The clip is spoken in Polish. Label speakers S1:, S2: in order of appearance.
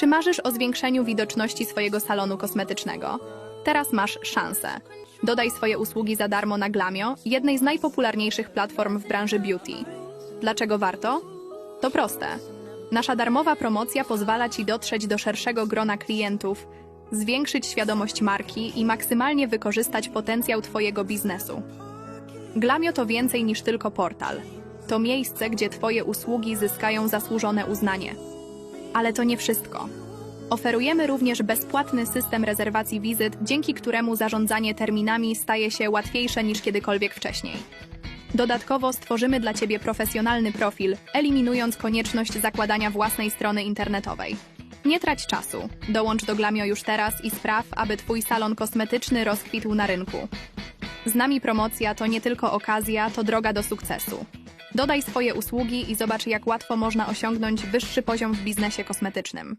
S1: Czy marzysz o zwiększeniu widoczności swojego salonu kosmetycznego? Teraz masz szansę. Dodaj swoje usługi za darmo na Glamio, jednej z najpopularniejszych platform w branży beauty. Dlaczego warto? To proste. Nasza darmowa promocja pozwala Ci dotrzeć do szerszego grona klientów, zwiększyć świadomość marki i maksymalnie wykorzystać potencjał Twojego biznesu. Glamio to więcej niż tylko portal. To miejsce, gdzie Twoje usługi zyskają zasłużone uznanie. Ale to nie wszystko. Oferujemy również bezpłatny system rezerwacji wizyt, dzięki któremu zarządzanie terminami staje się łatwiejsze niż kiedykolwiek wcześniej. Dodatkowo stworzymy dla Ciebie profesjonalny profil, eliminując konieczność zakładania własnej strony internetowej. Nie trać czasu. Dołącz do Glamio już teraz i spraw, aby Twój salon kosmetyczny rozkwitł na rynku. Z nami promocja to nie tylko okazja, to droga do sukcesu. Dodaj swoje usługi i zobacz, jak łatwo można osiągnąć wyższy poziom w biznesie kosmetycznym.